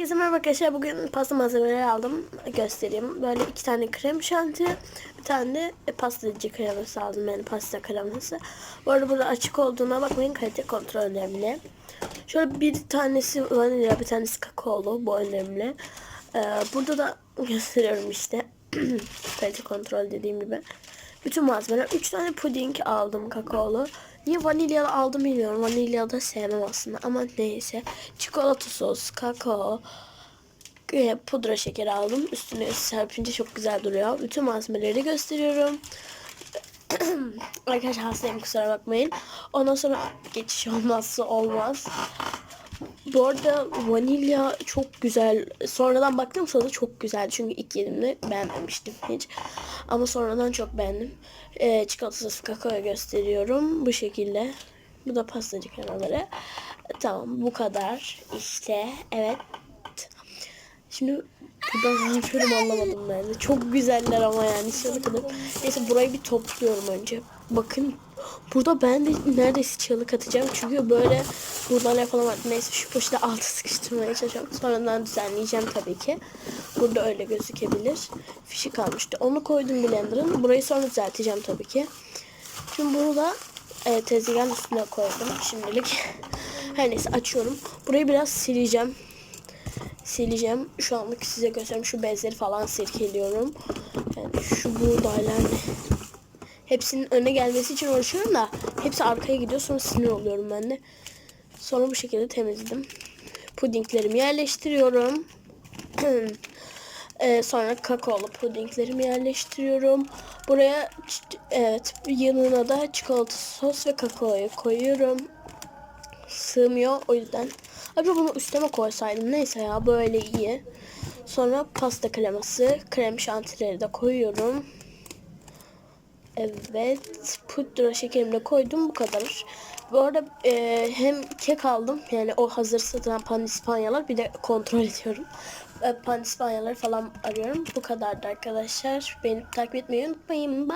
Herkese merhaba arkadaşlar. Bugün pasta malzemeleri aldım. Göstereyim. Böyle iki tane krem şanti, bir tane de pastacı kreması aldım. Yani pasta kreması. Bu arada burada açık olduğuna bakmayın. Kalite kontrol önemli. Şöyle bir tanesi vanilya, bir tanesi kakaolu. Bu önemli. Ee, burada da gösteriyorum işte. kalite kontrol dediğim gibi. Bütün malzemeler. 3 tane puding aldım kakaolu. Niye vanilyalı aldım bilmiyorum. Vanilyalı da sevmem aslında ama neyse. Çikolata sos, kakao, e, pudra şekeri aldım. Üstüne serpince çok güzel duruyor. Bütün malzemeleri gösteriyorum. Arkadaşlar hastayım kusura bakmayın. Ondan sonra geçiş olmazsa olmaz. Bu arada vanilya çok güzel. Sonradan baktım sonra çok güzel. Çünkü ilk yediğimde beğenmemiştim hiç. Ama sonradan çok beğendim. Ee, çikolatasız kakao gösteriyorum. Bu şekilde. Bu da pastacı kenarları. Tamam bu kadar. İşte evet. Şimdi buradan ne yapıyorum anlamadım ben de. Çok güzeller ama yani kadar. Neyse burayı bir topluyorum önce. Bakın burada ben de neredeyse çığlık atacağım. Çünkü böyle buradan yapalım. Neyse şu poşeti altı sıkıştırmaya çalışıyorum. Sonradan düzenleyeceğim tabii ki. Burada öyle gözükebilir. Fişi kalmıştı. Onu koydum blender'ın. Burayı sonra düzelteceğim tabii ki. Şimdi bunu da e, tezgahın üstüne koydum şimdilik. Her neyse açıyorum. Burayı biraz sileceğim sileceğim. Şu anlık size göstereyim. Şu bezleri falan sirkeliyorum. Yani şu buğdaylar? Hepsinin öne gelmesi için uğraşıyorum da hepsi arkaya gidiyor. Sonra sinir oluyorum ben de. Sonra bu şekilde temizledim. Pudinglerimi yerleştiriyorum. Ee, sonra kakaolu pudinglerimi yerleştiriyorum. Buraya evet yanına da çikolata sos ve kakaoyu koyuyorum sığmıyor o yüzden. Acaba bunu üstüme koysaydım neyse ya böyle iyi. Sonra pasta kreması, krem şantileri de koyuyorum. Evet pudra şekerimi de koydum bu kadar. Bu arada e, hem kek aldım yani o hazır satılan pandispanyalar bir de kontrol ediyorum. E, pandispanyaları falan arıyorum. Bu kadardı arkadaşlar. Beni takip etmeyi unutmayın. Bye.